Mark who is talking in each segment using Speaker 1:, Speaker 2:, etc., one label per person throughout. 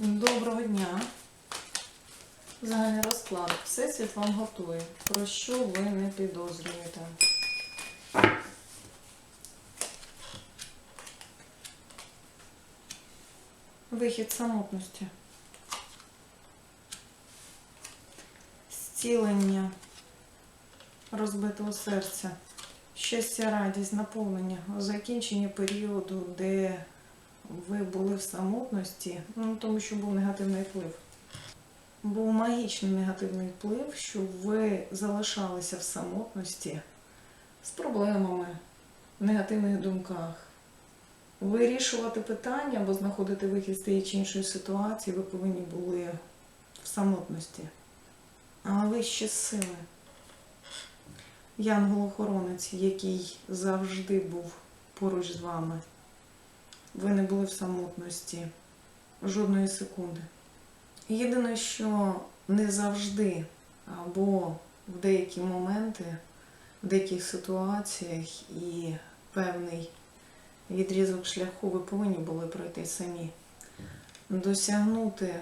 Speaker 1: Доброго дня. Загальний розклад. Всесвіт вам готує. Про що ви не підозрюєте? Вихід самотності. Зцілення розбитого серця. Щастя, радість, наповнення. Закінчення періоду, де ви були в самотності, ну тому що був негативний вплив. Був магічний негативний вплив, що ви залишалися в самотності з проблемами, в негативних думках. Вирішувати питання або знаходити вихід з тієї чи іншої ситуації, ви повинні були в самотності. Але вищі сили. Янгол-охоронець, який завжди був поруч з вами. Ви не були в самотності жодної секунди. Єдине, що не завжди, або в деякі моменти, в деяких ситуаціях і певний відрізок шляху ви повинні були пройти самі, досягнути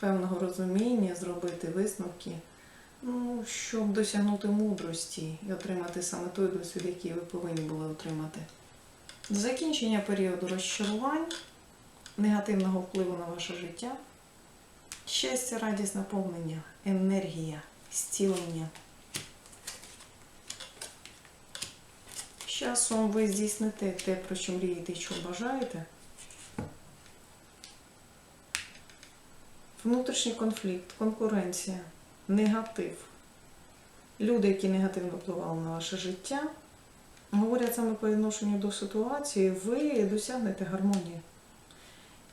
Speaker 1: певного розуміння, зробити висновки, ну, щоб досягнути мудрості і отримати саме той досвід, який ви повинні були отримати. Закінчення періоду розчарувань, негативного впливу на ваше життя, щастя, радість, наповнення, енергія, зцілення. Часом ви здійсните те, про що мрієте і що бажаєте. Внутрішній конфлікт, конкуренція, негатив. Люди, які негативно впливали на ваше життя, говорять саме по відношенню до ситуації, ви досягнете гармонії.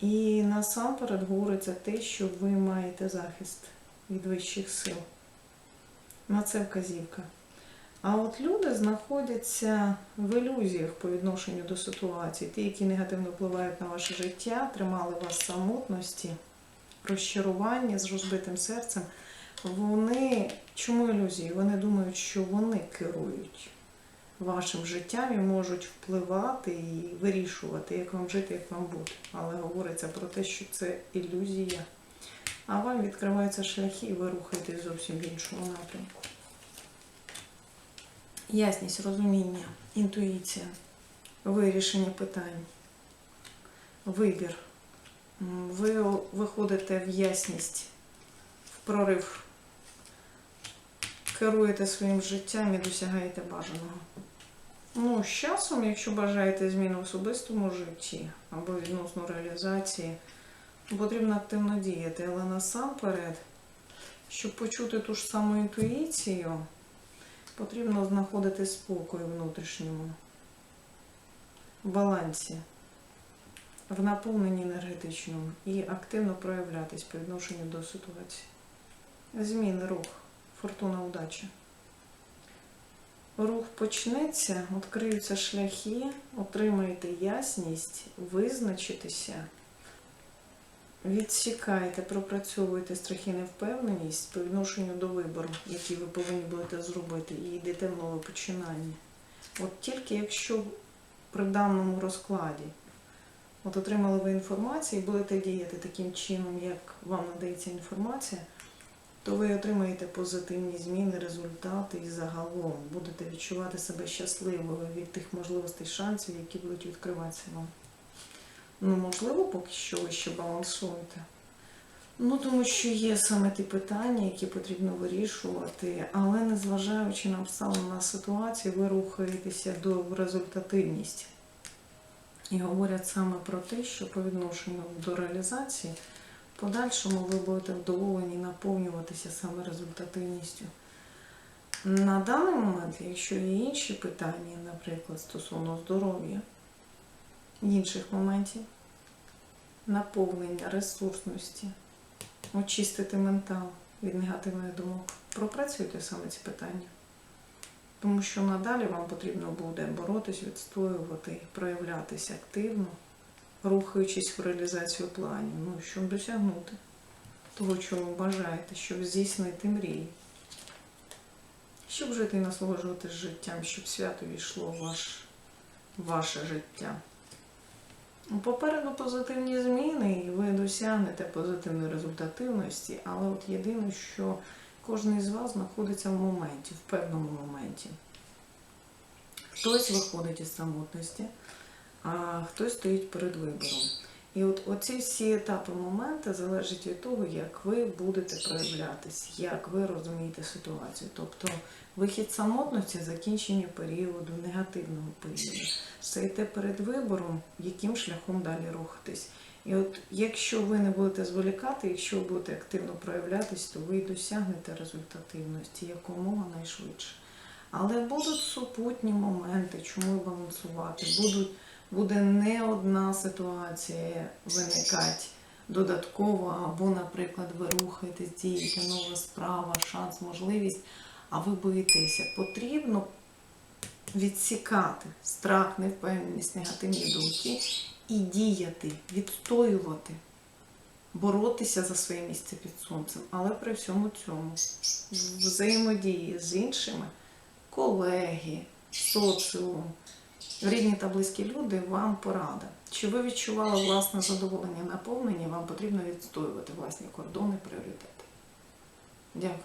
Speaker 1: І насамперед говориться те, що ви маєте захист від вищих сил. На це вказівка. А от люди знаходяться в ілюзіях по відношенню до ситуації. Ті, які негативно впливають на ваше життя, тримали вас в самотності, розчарування з розбитим серцем. Вони чому ілюзії? Вони думають, що вони керують вашим життям і можуть впливати і вирішувати, як вам жити, як вам бути. Але говориться про те, що це ілюзія. А вам відкриваються шляхи, і ви рухаєтесь зовсім в іншому напрямку. Ясність, розуміння, інтуїція, вирішення питань, вибір. Ви виходите в ясність, в прорив, керуєте своїм життям і досягаєте бажаного. Ну, з часом, якщо бажаєте зміни в особистому житті або відносно реалізації, потрібно активно діяти. Але насамперед, щоб почути ту ж саму інтуїцію, потрібно знаходити спокій внутрішньому в балансі, в наповненні енергетичному і активно проявлятись по відношенню до ситуації. Зміни, рух, фортуна, удача. Рух почнеться, відкриються шляхи, отримаєте ясність, визначитеся, відсікаєте, пропрацьовуєте страхи невпевненість по відношенню до вибору, який ви повинні будете зробити, і йдете в нове починання. От тільки якщо при даному розкладі от отримали ви інформацію і будете діяти таким чином, як вам надається інформація, то ви отримаєте позитивні зміни, результати і загалом будете відчувати себе щасливою від тих можливостей, шансів, які будуть відкриватися вам. Ну, можливо, поки що ви ще балансуєте. Ну, тому що є саме ті питання, які потрібно вирішувати, але незважаючи на обставини на ситуацію, ви рухаєтеся до результативності. І говорять саме про те, що по відношенню до реалізації подальшому ви будете вдоволені наповнюватися саме результативністю. На даний момент, якщо є інші питання, наприклад, стосовно здоров'я, інших моментів, наповнення ресурсності, очистити ментал від негативних думок, пропрацюйте саме ці питання. Тому що надалі вам потрібно буде боротись, відстоювати, проявлятися активно, рухаючись в реалізацію планів, ну, щоб досягнути того, чого бажаєте, щоб здійснити мрії, щоб жити і насолоджуватися життям, щоб свято війшло в ваш, ваше життя. Ну, Попереду позитивні зміни, і ви досягнете позитивної результативності, але от єдине, що кожен із вас знаходиться в моменті, в певному моменті. Хтось виходить із самотності, а хтось стоїть перед вибором. І от оці всі етапи моменти залежать від того, як ви будете проявлятись, як ви розумієте ситуацію. Тобто вихід самотності, закінчення періоду, негативного періоду. Стоїте перед вибором, яким шляхом далі рухатись. І от якщо ви не будете зволікати, якщо будете активно проявлятись, то ви й досягнете результативності якомога найшвидше. Але будуть супутні моменти, чому балансувати. Будуть, буде не одна ситуація виникати додатково, або, наприклад, ви рухаєтесь, дієте, нова справа, шанс, можливість, а ви боїтеся. Потрібно відсікати страх, невпевненість, негативні думки і діяти, відстоювати, боротися за своє місце під сонцем. Але при всьому цьому взаємодії з іншими колеги, соціум, рідні та близькі люди вам порада. Чи ви відчували власне задоволення наповнення, вам потрібно відстоювати власні кордони, пріоритети. Дякую.